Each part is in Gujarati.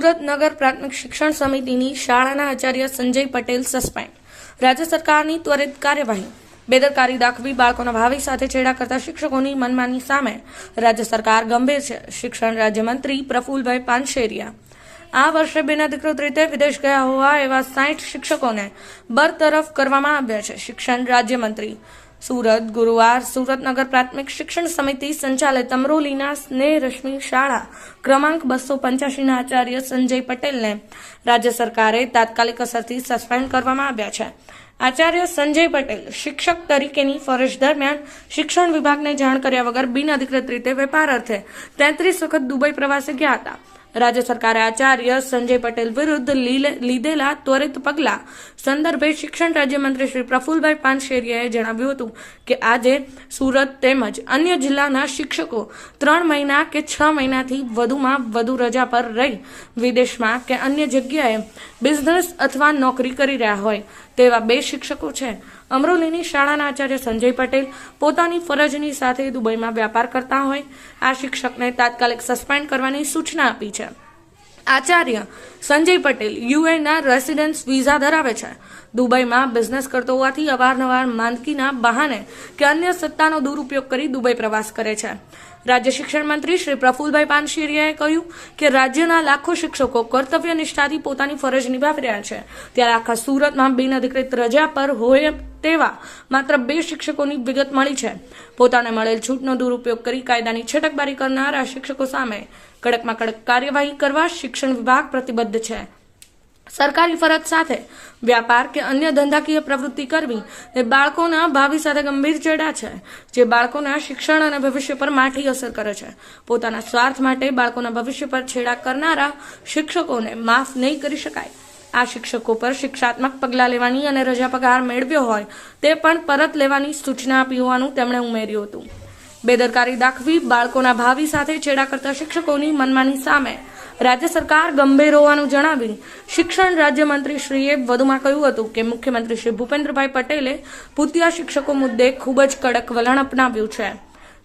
સુરત નગર પ્રાથમિક શિક્ષણ સમિતિની શાળાના આચાર્ય સંજય પટેલ સસ્પેન્ડ. રાજ્ય સરકારની ત્વરિત કાર્યવાહી. બેદરકારી દાખવી બાળકોના ભાવિ સાથે છેડા કરતા શિક્ષકોની મનમાની સામે રાજ્ય સરકાર ગંભીર છે. શિક્ષણ રાજ્યમંત્રી પ્રફુલભાઈ પાનશેરિયા. આ વર્ષે બેનાધિકૃત રીતે વિદેશ ગયા હોવા એવા સાઠ શિક્ષકોને બરતરફ કરવામાં આવ્યા છે. શિક્ષણ રાજ્યમંત્રી સુરત, ગુરુવાર સુરતનગર પ્રાથમિક શિક્ષણ સમિતિ સંચાલિત અમરોલીના સ્નેહ રશ્મિ શાળા. ક્રમાંક બસો પંચ્યાસીના આચાર્ય સંજય પટેલને રાજ્ય સરકારે તાત્કાલિક અસરથી સસ્પેન્ડ કરવામાં આવ્યા છે. આચાર્ય સંજય પટેલ શિક્ષક તરીકેની ફરજ દરમિયાન શિક્ષણ વિભાગને જાણ કર્યા વગર બિનઅધિકૃત રીતે વેપાર અર્થે તેત્રીસ વખત દુબઈ પ્રવાસે ગયા હતા. રાજ્ય સરકારે આચાર્ય સંજય પટેલ વિરુદ્ધ લીધેલા ત્વરિત પગલા સંદર્ભે શિક્ષણ રાજ્યમંત્રી શ્રી પ્રફુલભાઈ પાનશેરિયાએ જણાવ્યું હતું કે આજે સુરત તેમજ અન્ય જિલ્લાના શિક્ષકો ત્રણ મહિના કે છ મહિનાથી વધુમાં વધુ રજા પર રહી વિદેશમાં કે અન્ય જગ્યાએ બિઝનેસ અથવા નોકરી કરી રહ્યા હોય તેવા બે શિક્ષકો છે. અમરોલીની શાળાના આચાર્ય સંજય પટેલ પોતાની ફરજની સાથે દુબઈમાં વ્યાપાર કરતા હોય. આ શિક્ષકને તાત્કાલિક સસ્પેન્ડ કરવાની સૂચના આપી છે. આચાર્ય સંજય પટેલ યુએના રેસિડેન્સ વિઝા ધરાવે છે. દુબઈમાં બિઝનેસ કરતો હોવાથી અવારનવાર માંદગીના બહાને કે અન્ય સત્તાનો દુરુપયોગ કરી દુબઈ પ્રવાસ કરે છે. રાજ્ય શિક્ષણ મંત્રી શ્રી પ્રફુલભાઈ પાનશેરિયાએ કહ્યું કે રાજ્યના લાખો શિક્ષકો કર્તવ્ય નિષ્ઠાથી પોતાની ફરજ નિભાવી રહ્યા છે. ત્યારે આખા સુરતમાં બિનઅધિકૃત રજા પર હોય તેવા માત્ર બે શિક્ષકોની વિગત મળી છે. પોતાને મળેલ છૂટનો દુરુપયોગ કરી કાયદાની છટકબારી કરનારા શિક્ષકો સામે કડકમાં કડક કાર્યવાહી કરવા શિક્ષણ વિભાગ પ્રતિબદ્ધ છે. સરકારી ફરજ સાથે વ્યાપાર કે અન્ય ધંધાકીય પ્રવૃત્તિ કરવી એ બાળકોના ભાવિ સાથે ગંભીર ચેડા છે, જે બાળકોના શિક્ષણ અને ભવિષ્ય પર માઠી અસર કરે છે. પોતાના સ્વાર્થ માટે બાળકોના ભવિષ્ય પર છેડા કરનારા શિક્ષકોને માફ નહીં કરી શકાય. આ શિક્ષકો પર શિક્ષાત્મક પગલાં લેવાની અને રજા પગાર મેળવ્યો હોય તે પણ પરત લેવાની સૂચના આપી હોવાનું તેમણે ઉમેર્યું હતું. બેદરકારી દાખવી બાળકોના ભાવિ સાથે છેડા કરતા શિક્ષકોની મનમાની સામે રાજ્ય સરકાર ગંભીર હોવાનું જણાવી શિક્ષણ રાજ્યમંત્રી શ્રીએ વધુમાં કહ્યું હતું કે મુખ્યમંત્રી શ્રી ભૂપેન્દ્રભાઈ પટેલે ભૂતિયા શિક્ષકો મુદ્દે ખૂબ જ કડક વલણ અપનાવ્યું છે.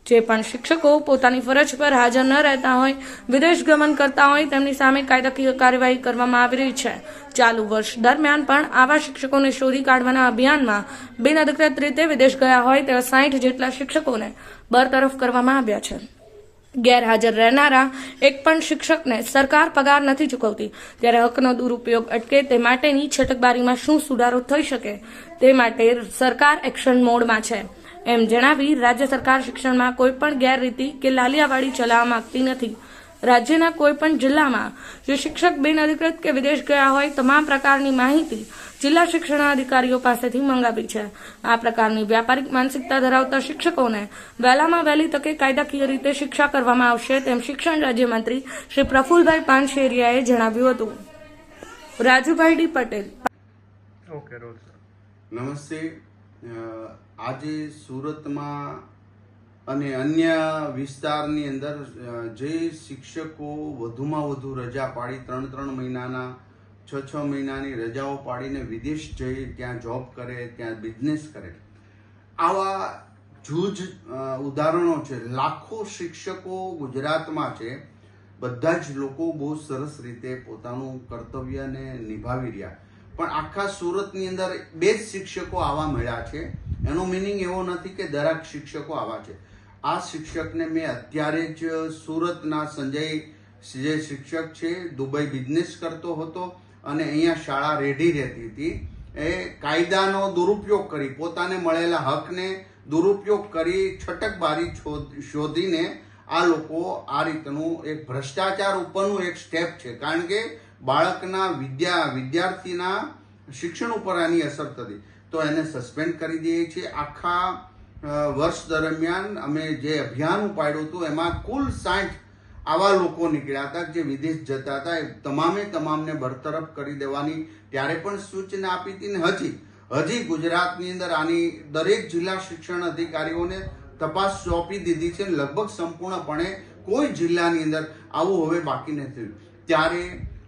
જે પણ શિક્ષકો પોતાની ફરજ પર હાજર ન રહેતા હોય, વિદેશ ગમન કરતા હોય, તેમની સામે કાયદાકીય કાર્યવાહી કરવામાં આવી રહી છે. ચાલુ વર્ષ દરમિયાન પણ આવા શિક્ષકોને શોધી કાઢવાના અભિયાનમાં બિનઅધિકૃત રીતે વિદેશ ગયા હોય તેવા સાઠ જેટલા શિક્ષકોને બરતરફ કરવામાં આવ્યા છે. ગેરહાજર રહેનારા એક પણ શિક્ષકને સરકાર પગાર નથી ચૂકવતી. ત્યારે હકનો દુરુપયોગ અટકે તે માટેની છટકબારીમાં શું સુધારો થઈ શકે, તે માટે સરકાર એક્શન મોડમાં છે. એમ જણાવી રાજ્ય સરકાર શિક્ષણમાં કોઈ પણ ગેરરીતિ કે લાલિયાવાડી ચલાવવા માંગતી નથી. રાજ્યના કોઈ પણ જિલ્લામાં જે શિક્ષક બિનઅધિકૃત કે વિદેશ ગયા હોય તમામ પ્રકારની માહિતી જિલ્લા શિક્ષણાધિકારીઓ પાસેથી મંગાવી છે. આ પ્રકારની વ્યાપારિક માનસિકતા ધરાવતા શિક્ષકોને વહેલામાં વહેલી તકે કાયદાકીય રીતે શિક્ષા કરવામાં આવશે તેમ શિક્ષણ રાજ્યમંત્રી શ્રી પ્રફુલભાઈ પાનશેરિયાએ જણાવ્યું હતું. રાજુભાઈ ડી પટેલ. નમસ્તે. આજે સુરતમાં અને અન્ય વિસ્તારની અંદર જે શિક્ષકો વધુમાં વધુ રજા પાડી, ત્રણ ત્રણ મહિનાના, છ છ મહિનાની રજાઓ પાડીને વિદેશ જઈ ત્યાં જોબ કરે, ત્યાં બિઝનેસ કરે. આવા જૂજ ઉદાહરણો છે. લાખો શિક્ષકો ગુજરાતમાં છે. બધા જ લોકો બહુ સરસ રીતે પોતાનું કર્તવ્યને નિભાવી રહ્યા. પણ આખા સુરતની અંદર બે જ શિક્ષકો આવા મળ્યા છે. એનો મિનિંગ એવો નથી કે દરેક શિક્ષકો આવા છે. આ શિક્ષકને મેં અત્યારે જ સુરતના સંજય જે શિક્ષક છે, દુબઈ બિઝનેસ કરતો હતો અને અહીંયા શાળા રેડી રહેતી હતી. એ કાયદાનો દુરુપયોગ કરી, પોતાને મળેલા હકને દુરુપયોગ કરી છટકબારી શોધીને આ લોકો આ રીતનું એક ભ્રષ્ટાચાર ઉપરનું એક સ્ટેપ છે. કારણ કે બાળકના વિદ્યા, વિદ્યાર્થીના શિક્ષણ ઉપર આની અસર થતી. તો એને સસ્પેન્ડ કરી દઈએ છીએ. આખા વર્ષ દરમિયાન અમે જે અભિયાન ઉપાડ્યું હતું, એમાં કુલ સાઠ આવા લોકો નીકળ્યા હતા જે વિદેશ જતા હતા. એ તમામે તમામને બરતરફ કરી દેવાની ત્યારે પણ સૂચના આપી હતી ને હજી. હજી ગુજરાતની અંદર આની દરેક જિલ્લા શિક્ષણ અધિકારીઓને તપાસ સોંપી દીધી છે. લગભગ સંપૂર્ણપણે કોઈ જિલ્લાની અંદર આવું હવે બાકી નથી ત્યારે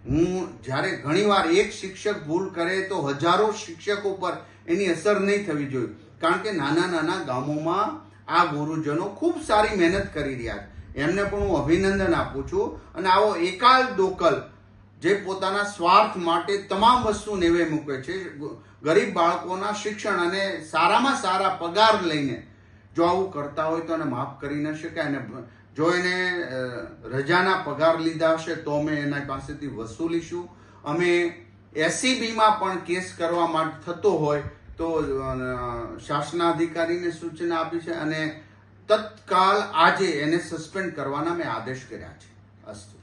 હું જ્યારે ઘણીવાર એક શિક્ષક ભૂલ કરે તો હજારો શિક્ષકો પર એની અસર નહીં થવી જોઈએ. કારણ કે નાના નાના ગામોમાં આ ગુરુજનો ખૂબ સારી મહેનત કરી રહ્યા છે. એમને પણ હું અભિનંદન આપું છું. અને આવો એકાલ દોકલ જે પોતાના સ્વાર્થ માટે તમામ વસ્તુ નેવે મૂકે છે ગરીબ બાળકોના શિક્ષણ અને સારામાં સારા પગાર લઈને જો આવું કરતા હોય તો એને માફ કરી ન શકાય અને જો એને રજાના પગાર લીધા હશે તો અમે એના પાસેથી વસૂલીશું. અમે એસીબીમાં પણ કેસ કરવા માટે થતો હોય તો શાસનાધિકારીને સૂચના આપી છે અને તત્કાલ આજે એને સસ્પેન્ડ કરવાના મેં આદેશ કર્યા છે. અસ્તુ.